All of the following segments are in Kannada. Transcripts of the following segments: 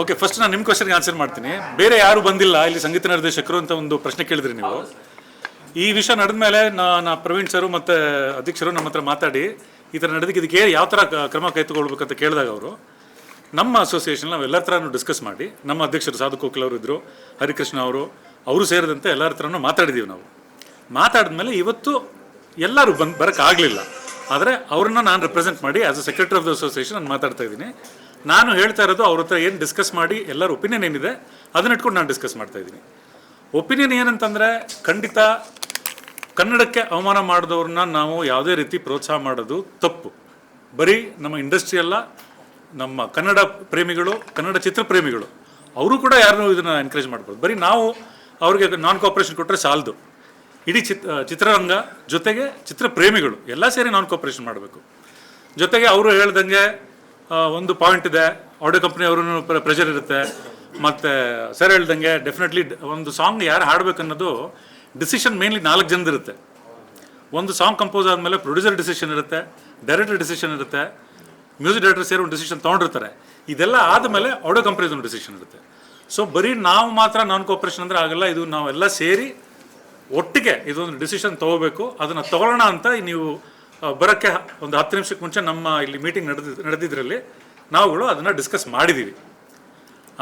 ಓಕೆ ಫಸ್ಟ್ ನಾನು ನಿಮ್ಮ ಕ್ವಶನ್ಗೆ ಆನ್ಸರ್ ಮಾಡ್ತೀನಿ. ಬೇರೆ ಯಾರು ಬಂದಿಲ್ಲ ಇಲ್ಲಿ ಸಂಗೀತ ನಿರ್ದೇಶಕರು ಅಂತ ಒಂದು ಪ್ರಶ್ನೆ ಕೇಳಿದ್ರಿ ನೀವು. ಈ ವಿಷಯ ನಡೆದ ಮೇಲೆ ನಾನು ಪ್ರವೀಣ್ ಸರು ಮತ್ತು ಅಧ್ಯಕ್ಷರು ನಮ್ಮ ಹತ್ರ ಮಾತಾಡಿ, ಈ ಥರ ನಡೆದಕ್ಕೆ ಇದಕ್ಕೆ ಯಾವ ಥರ ಕ್ರಮ ಕೈತಗೊಳ್ಬೇಕಂತ ಕೇಳಿದಾಗ ಅವರು, ನಮ್ಮ ಅಸೋಸಿಯೇಷನ್ ನಾವು ಎಲ್ಲರ ಥರನೂ ಡಿಸ್ಕಸ್ ಮಾಡಿ, ನಮ್ಮ ಅಧ್ಯಕ್ಷರು ಸಾಧು ಕೋಕಿಲ್ ಅವರು ಇದ್ದರು ಹರಿಕೃಷ್ಣ ಅವರು ಅವರು ಸೇರಿದಂತೆ ಎಲ್ಲರ ಹತ್ರನೂ ಮಾತಾಡಿದ್ದೀವಿ ನಾವು. ಮಾತಾಡಿದ್ಮೇಲೆ ಇವತ್ತು ಎಲ್ಲರೂ ಬಂದು ಬರೋಕ್ಕಾಗಲಿಲ್ಲ ಆದರೆ ಅವ್ರನ್ನ ನಾನು ರೆಪ್ರೆಸೆಂಟ್ ಮಾಡಿ as a secretary of the association ನಾನು ಮಾತಾಡ್ತಾ ಇದ್ದೀನಿ. ನಾನು ಹೇಳ್ತಾ ಇರೋದು ಅವ್ರ ಹತ್ರ ಏನು ಡಿಸ್ಕಸ್ ಮಾಡಿ ಎಲ್ಲರ ಒಪಿನಿಯನ್ ಏನಿದೆ, ಅದನ್ನ ಇಟ್ಕೊಂಡು ನಾನು ಡಿಸ್ಕಸ್ ಮಾಡ್ತಾ ಇದ್ದೀನಿ. ಒಪಿನಿಯನ್ ಏನಂತಂದರೆ ಖಂಡಿತ ಕನ್ನಡಕ್ಕೆ ಅವಮಾನ ಮಾಡಿದವ್ರನ್ನ ನಾವು ಯಾವುದೇ ರೀತಿ ಪ್ರೋತ್ಸಾಹ ಮಾಡೋದು ತಪ್ಪು. ಬರೀ ನಮ್ಮ ಇಂಡಸ್ಟ್ರಿ ಅಲ್ಲ, ನಮ್ಮ ಕನ್ನಡ ಪ್ರೇಮಿಗಳು, ಕನ್ನಡ ಚಿತ್ರ ಪ್ರೇಮಿಗಳು, ಅವರು ಕೂಡ ಯಾರನ್ನೂ ಇದನ್ನು ಎನ್ಕರೇಜ್ ಮಾಡ್ಬೋದು ಬರೀ ನಾವು ಅವ್ರಿಗೆ ನಾನ್ ಕೋಆಪ್ರೇಷನ್ ಕೊಟ್ಟರೆ ಸಾಲದು. ಇಡೀ ಚಿತ್ ಚಿತ್ರರಂಗ ಜೊತೆಗೆ ಚಿತ್ರ ಪ್ರೇಮಿಗಳು, ಎಲ್ಲ ಸೇರಿ ನಾನ್ ಕೋಪ್ರೇಷನ್ ಮಾಡಬೇಕು. ಜೊತೆಗೆ ಅವರು ಹೇಳ್ದಂಗೆ ಒಂದು ಪಾಯಿಂಟ್ ಇದೆ. ಆಡಿಯೋ ಕಂಪ್ನಿ ಅವ್ರೂ ಪ್ರೆಷರ್ ಇರುತ್ತೆ. ಮತ್ತು ಸರ್ ಹೇಳ್ದಂಗೆ ಡೆಫಿನೆಟ್ಲಿ ಒಂದು ಸಾಂಗ್ ಯಾರು ಹಾಡ್ಬೇಕು ಅನ್ನೋದು ಡಿಸಿಷನ್ ಮೇನ್ಲಿ ನಾಲ್ಕು ಜನ ಇರುತ್ತೆ. ಒಂದು ಸಾಂಗ್ ಕಂಪೋಸ್ ಆದಮೇಲೆ ಪ್ರೊಡ್ಯೂಸರ್ ಡಿಸಿಷನ್ ಇರುತ್ತೆ ಡೈರೆಕ್ಟರ್ ಡಿಸಿಷನ್ ಇರುತ್ತೆ ಮ್ಯೂಸಿಕ್ ಡೈರೆಕ್ಟರ್ ಸೇರಿ ಒಂದು ಡಿಸಿಷನ್ ತೊಗೊಂಡಿರ್ತಾರೆ. ಇದೆಲ್ಲ ಆದಮೇಲೆ ಆಡಿಯೋ ಕಂಪ್ನೀಸ್ ಒಂದು ಡಿಸಿಷನ್ ಇರುತ್ತೆ. ಸೊ ಬರೀ ನಾವು ಮಾತ್ರ ನಾನ್ ಕೋಪರೇಷನ್ ಅಂದರೆ ಆಗಲ್ಲ, ಇದು ನಾವೆಲ್ಲ ಸೇರಿ ಒಟ್ಟಿಗೆ ಇದೊಂದು ಡಿಸಿಷನ್ ತಗೋಬೇಕು, ಅದನ್ನು ತಗೊಳ್ಳೋಣ ಅಂತ ನೀವು ಬರೋಕ್ಕೆ ಒಂದು ಹತ್ತು ನಿಮಿಷಕ್ಕೆ ಮುಂಚೆ ನಮ್ಮ ಇಲ್ಲಿ ಮೀಟಿಂಗ್ ನಡೆದ, ನಡೆದಿದ್ರಲ್ಲಿ ನಾವುಗಳು ಅದನ್ನು ಡಿಸ್ಕಸ್ ಮಾಡಿದ್ದೀವಿ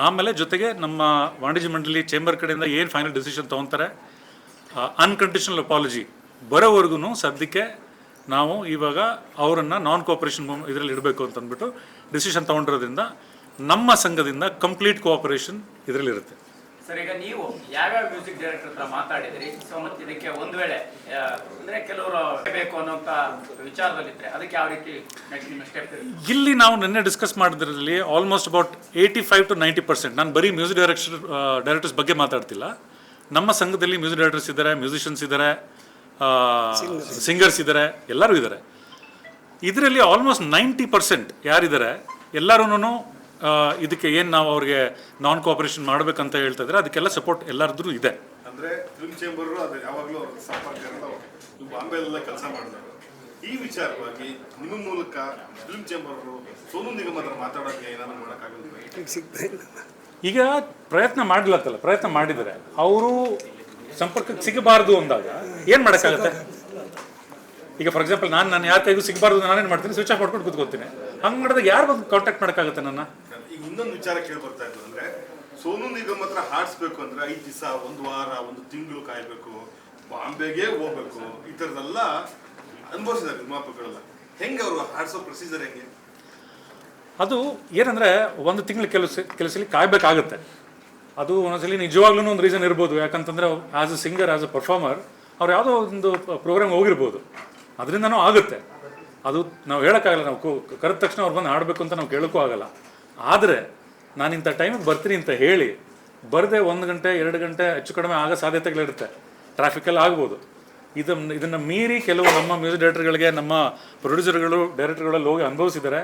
ಆಮೇಲೆ ಜೊತೆಗೆ ನಮ್ಮ ವಾಣಿಜ್ಯ ಮಂಡಳಿ ಚೇಂಬರ್ ಕಡೆಯಿಂದ ಏನು ಫೈನಲ್ ಡಿಸಿಷನ್ ತೊಗೊತಾರೆ? ಅನ್ಕಂಡೀಷನಲ್ ಅಪಾಲಜಿ ಬರೋವರೆಗೂ ಸದ್ಯಕ್ಕೆ ನಾವು ಇವಾಗ ಅವರನ್ನು ನಾನ್ ಕೋಆಪರೇಷನ್ ಇದರಲ್ಲಿ ಇಡಬೇಕು ಅಂತಂದ್ಬಿಟ್ಟು ಡಿಸಿಷನ್ ತೊಗೊಂಡಿರೋದ್ರಿಂದ ನಮ್ಮ ಸಂಘದಿಂದ ಕಂಪ್ಲೀಟ್ ಕೋಆಪರೇಷನ್ ಇದರಲ್ಲಿರುತ್ತೆ. ಸರ್ ಈಗ ನೀವು ಯಾವ್ಯಾವ ಮ್ಯೂಸಿಕ್ ಡೈರೆಕ್ಟರ್ ಹತ್ರ ಮಾತಾಡಿದ್ರಿ? ಸೊ ಮತ್ತೆ ಇದಕ್ಕೆ ಒಂದ್ ವೇಳೆ ಅಂದ್ರೆ ಕೆಲವರು ಬೇಕು ಅನ್ನೋಂತ ವಿಚಾರದಲ್ಲಿದ್ರೆ ಅದಕ್ಕೆ ಯಾವ ರೀತಿ ನೆಕ್ಸ್ಟ್ ನಿಮ್ಮ ಸ್ಟೆಪ್ ಇಲ್ಲಿ ನಾವು ನಿನ್ನೆ discuss ಮಾಡಿದ್ರಲ್ಲಿ almost about eighty five to ninety percent ನಾನು ಬರೀ ಮ್ಯೂಸಿಕ್ ಡೈರೆಕ್ಟರ್ ಡೈರೆಕ್ಟರ್ಸ್ ಬಗ್ಗೆ ಮಾತಾಡ್ತಿಲ್ಲ. ನಮ್ಮ ಸಂಘದಲ್ಲಿ ಮ್ಯೂಸಿಕ್ ಡೈರೆಕ್ಟರ್ಸ್ ಇದ್ದಾರೆ ಮ್ಯೂಸಿಷಿಯನ್ಸ್ ಇದ್ದಾರೆ ಸಿಂಗರ್ಸ್ ಇದ್ದಾರೆ ಎಲ್ಲರೂ ಇದ್ದಾರೆ ಇದರಲ್ಲಿ ಆಲ್ಮೋಸ್ಟ್ ನೈಂಟಿ ಪರ್ಸೆಂಟ್ ಯಾರಿದ್ದಾರೆ ಎಲ್ಲರೂ ಇದಕ್ಕೆ ಏನು ನಾವು ಅವ್ರಿಗೆ ನಾನ್ ಕೋಆಪರೇಷನ್ ಮಾಡಬೇಕಂತ ಹೇಳ್ತಾ ಇದ್ದಾರೆ ಅದಕ್ಕೆಲ್ಲ ಸಪೋರ್ಟ್ ಎಲ್ಲರದ್ರೂ ಇದೆ. ಅಂದ್ರೆ ಫಿಲ್ಮ್ ಚೇಂಬರ್ ಅದು ಯಾವಾಗಲೂ ಅವ್ರ ಸಂಪರ್ಕ. ನೀವು ಬಾಂಬೆಲ್ಲ ಕೆಲಸ ಮಾಡಿದವರು ಈ ವಿಚಾರವಾಗಿ ನಿಮ್ಮ ಮೂಲಕ ಫಿಲ್ಮ್ ಚೇಂಬರ್ ಸೋನು ನಿಗಮ ಹತ್ರ ಮಾತಾಡೋಕ್ಕೆ ಏನಾದ್ರು ಮಾಡೋಕ್ಕಾಗಲ್ಲ ಈಗ ಪ್ರಯತ್ನ ಮಾಡ್ಲತ್ತಲ್ಲ ಪ್ರಯತ್ನ ಮಾಡಿದರೆ ಅವರು ಸಂಪರ್ಕಕ್ಕೆ ಸಿಗಬಾರ್ದು ಅಂದಾಗ ಏನು ಮಾಡೋಕ್ಕಾಗುತ್ತೆ? ಈಗ ಫಾರ್ ಎಕ್ಸಾಂಪಲ್ ನಾನು ನಾನು ಯಾರ ಕೈಗೂ ಸಿಗಬಾರ್ದು ನಾನೇನು ಮಾಡ್ತೀನಿ? ಸ್ವಿಚ್ ಆಫ್ ಮಾಡ್ಕೊಂಡು ಕೂತ್ಕೋತೀನಿ ಹಂಗೆ ಮಾಡಿದಾಗ ಯಾರು ಬಂದು ಕಾಂಟ್ಯಾಕ್ಟ್ ಮಾಡೋಕ್ಕಾಗುತ್ತೆ ನನ್ನ? ಇನ್ನೊಂದು ವಿಚಾರ ಕೇಳಿ ಬರ್ತಾ ಇತ್ತು ಅಂದ್ರೆ, ಸೋನು ನಿಗಮ್ ಹತ್ರ ಹಾಡಿಸ್ಬೇಕು ಅಂದ್ರೆ ಐದು ದಿವಸ, ಒಂದು ವಾರ, ಒಂದು ತಿಂಗಳು ಕಾಯ್ಬೇಕು, ಬಾಂಬೆಗೆ ಹೋಗ್ಬೇಕು, ಈ ಥರದ್ದೆಲ್ಲ ಅನುಭವಿಸಿದ್ದಾರೆ ನಿರ್ಮಾಪಕರೆಲ್ಲ. ಹೆಂಗೆ ಅವರು ಹಾಡಿಸೋ ಪ್ರೊಸೀಜರ್ ಹೆಂಗೆ? ಅದು ಏನಂದರೆ, ಒಂದು ತಿಂಗಳು ಕೆಲಸ ಕೆಲಸದಲ್ಲಿ ಕಾಯಬೇಕಾಗತ್ತೆ. ಅದು ಒಂದೊಂದ್ಸಲಿ ನಿಜವಾಗ್ಲೂ ಒಂದು ರೀಸನ್ ಇರ್ಬೋದು. ಯಾಕಂತಂದ್ರೆ as a singer as a performer ಅವ್ರು ಯಾವುದೋ ಒಂದು ಪ್ರೋಗ್ರಾಮ್ ಹೋಗಿರ್ಬೋದು. ಅದರಿಂದನೂ ಆಗುತ್ತೆ. ಅದು ನಾವು ಹೇಳೋಕ್ಕಾಗಲ್ಲ, ನಾವು ಕರೆದ ತಕ್ಷಣ ಅವ್ರು ಬಂದು ಹಾಡಬೇಕು ಅಂತ ನಾವು ಕೇಳೋಕ್ಕೂ ಆಗಲ್ಲ. ಆದರೆ ನಾನು ಇಂಥ ಟೈಮಿಗೆ ಬರ್ತೀನಿ ಅಂತ ಹೇಳಿ ಬರದೆ ಒಂದು ಗಂಟೆ ಎರಡು ಗಂಟೆ ಹೆಚ್ಚು ಕಡಿಮೆ ಆಗೋ ಸಾಧ್ಯತೆಗಳಿರುತ್ತೆ ಟ್ರಾಫಿಕಲ್ಲಿ ಆಗ್ಬೋದು. ಇದು ಇದನ್ನು ಮೀರಿ ಕೆಲವು ನಮ್ಮ ಮ್ಯೂಸಿಕ್ ಡೈರೆಕ್ಟರ್ಗಳಿಗೆ ನಮ್ಮ ಪ್ರೊಡ್ಯೂಸರ್ಗಳು ಡೈರೆಕ್ಟರ್ಗಳಲ್ಲಿ ಹೋಗಿ ಅನುಭವಿಸಿದ್ದಾರೆ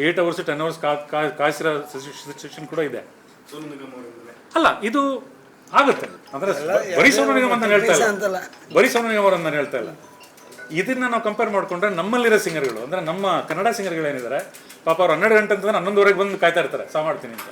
ಏಯ್ಟ್ ಅವರ್ಸ್ ಟೆನ್ ಅವರ್ಸ್ ಕಾ ಕಾ- ಕಾಯಿಸಿರೋ ಸಿಚುವೇಶನ್ ಕೂಡ ಇದೆ. ಅಲ್ಲ ಇದು ಆಗುತ್ತೆ. ಅಂದ್ರೆ ಬರೀ ಸೋನು ನಿಗಮ್ ಅಂತ ಹೇಳ್ತಾ ಇಲ್ಲ. ಬರೀ ಸೋನು ನಿಗಮ್ ಅವರನ್ನು ನಾನು ಹೇಳ್ತಾ ಇಲ್ಲ. ಇದನ್ನ ನಾವು ಕಂಪೇರ್ ಮಾಡ್ಕೊಂಡ್ರೆ ನಮ್ಮಲ್ಲಿರೋ ಸಿಂಗರ್ಗಳು ಅಂದ್ರೆ ನಮ್ಮ ಕನ್ನಡ ಸಿಂಗರ್ಗಳು ಏನಿದ್ದಾರೆ ಪಾಪ ಅವ್ರು ಹನ್ನೆರಡು ಗಂಟೆ ಅಂತಂದ್ರೆ ಹನ್ನೊಂದುವರೆಗೆ ಬಂದು ಕಾಯ್ತಾ ಇರ್ತಾರೆ, ಸಾ ಮಾಡ್ತೀನಿ ಅಂತ.